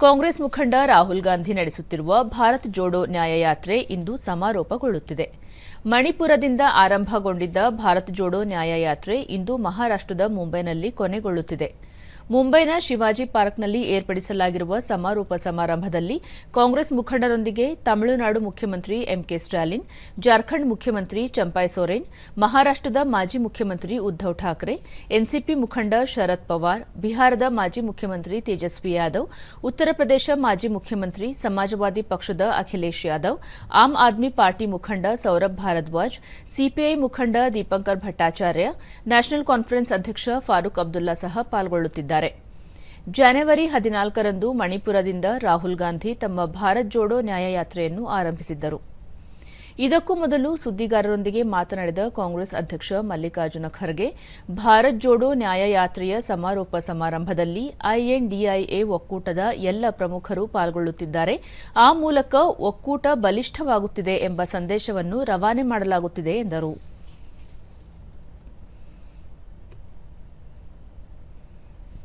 ಕಾಂಗ್ರೆಸ್ ಮುಖಂಡ ರಾಹುಲ್ ಗಾಂಧಿ ನಡೆಸುತ್ತಿರುವ ಭಾರತ್ ಜೋಡೋ ನ್ಯಾಯಯಾತ್ರೆ ಇಂದು ಸಮಾರೋಪಗೊಳ್ಳುತ್ತಿದೆ. ಮಣಿಪುರದಿಂದ ಆರಂಭಗೊಂಡಿದ್ದ ಭಾರತ್ ಜೋಡೋ ನ್ಯಾಯಯಾತ್ರೆ ಇಂದು ಮಹಾರಾಷ್ಟ್ರದ ಮುಂಬೈನಲ್ಲಿ ಕೊನೆಗೊಳ್ಳುತ್ತಿದೆ. ಮುಂಬೈನ ಶಿವಾಜಿ ಪಾರ್ಕ್ನಲ್ಲಿ ಏರ್ಪಡಿಸಲಾಗಿರುವ ಸಮಾರೋಪ ಸಮಾರಂಭದಲ್ಲಿ ಕಾಂಗ್ರೆಸ್ ಮುಖಂಡರೊಂದಿಗೆ ತಮಿಳುನಾಡು ಮುಖ್ಯಮಂತ್ರಿ ಎಂಕೆ ಸ್ಟಾಲಿನ್ ಜಾರ್ಖಂಡ್ ಮುಖ್ಯಮಂತ್ರಿ ಚಂಪಾಯ್ ಸೊರೇನ್ ಮಹಾರಾಷ್ಟದ ಮಾಜಿ ಮುಖ್ಯಮಂತ್ರಿ ಉದ್ದವ್ ಠಾಕ್ರೆ, ಎನ್ಸಿಪಿ ಮುಖಂಡ ಶರದ್ ಪವಾರ್, ಬಿಹಾರದ ಮಾಜಿ ಮುಖ್ಯಮಂತ್ರಿ ತೇಜಸ್ವಿ ಯಾದವ್, ಉತ್ತರ ಪ್ರದೇಶ ಮಾಜಿ ಮುಖ್ಯಮಂತ್ರಿ ಸಮಾಜವಾದಿ ಪಕ್ಷದ ಅಖಿಲೇಶ್ ಯಾದವ್, ಆಮ್ ಆದ್ಮಿ ಪಾರ್ಟಿ ಮುಖಂಡ ಸೌರಭ್ ಭಾರದ್ವಾಜ್, ಸಿಪಿಐ ಮುಖಂಡ ದೀಪಂಕರ್ ಭಟ್ಟಾಚಾರ್ಯ, ನ್ಯಾಷನಲ್ ಕಾನ್ಫರೆನ್ಸ್ ಅಧ್ಯಕ್ಷ ಫಾರೂಕ್ ಅಬ್ದುಲ್ಲಾ ಸಹ ಪಾಲ್ಗೊಳ್ಳುತ್ತಿದ್ದಾರೆ. ಜನವರಿ ಹದಿನಾಲ್ಕರಂದು ಮಣಿಪುರದಿಂದ ರಾಹುಲ್ ಗಾಂಧಿ ತಮ್ಮ ಭಾರತ್ ಜೋಡೋ ನ್ಯಾಯಯಾತ್ರೆಯನ್ನು ಆರಂಭಿಸಿದ್ದರು. ಇದಕ್ಕೂ ಮೊದಲು ಸುದ್ದಿಗಾರರೊಂದಿಗೆ ಮಾತನಾಡಿದ ಕಾಂಗ್ರೆಸ್ ಅಧ್ಯಕ್ಷ ಮಲ್ಲಿಕಾರ್ಜುನ ಖರ್ಗೆ, ಭಾರತ್ ಜೋಡೋ ನ್ಯಾಯಯಾತ್ರೆಯ ಸಮಾರೋಪ ಸಮಾರಂಭದಲ್ಲಿ ಐಎನ್ಡಿಐಎ ಒಕ್ಕೂಟದ ಎಲ್ಲ ಪ್ರಮುಖರು ಪಾಲ್ಗೊಳ್ಳುತ್ತಿದ್ದಾರೆ. ಆ ಮೂಲಕ ಒಕ್ಕೂಟ ಬಲಿಷ್ಠವಾಗುತ್ತಿದೆ ಎಂಬ ಸಂದೇಶವನ್ನು ರವಾನೆ ಮಾಡಲಾಗುತ್ತಿದೆ ಎಂದರು.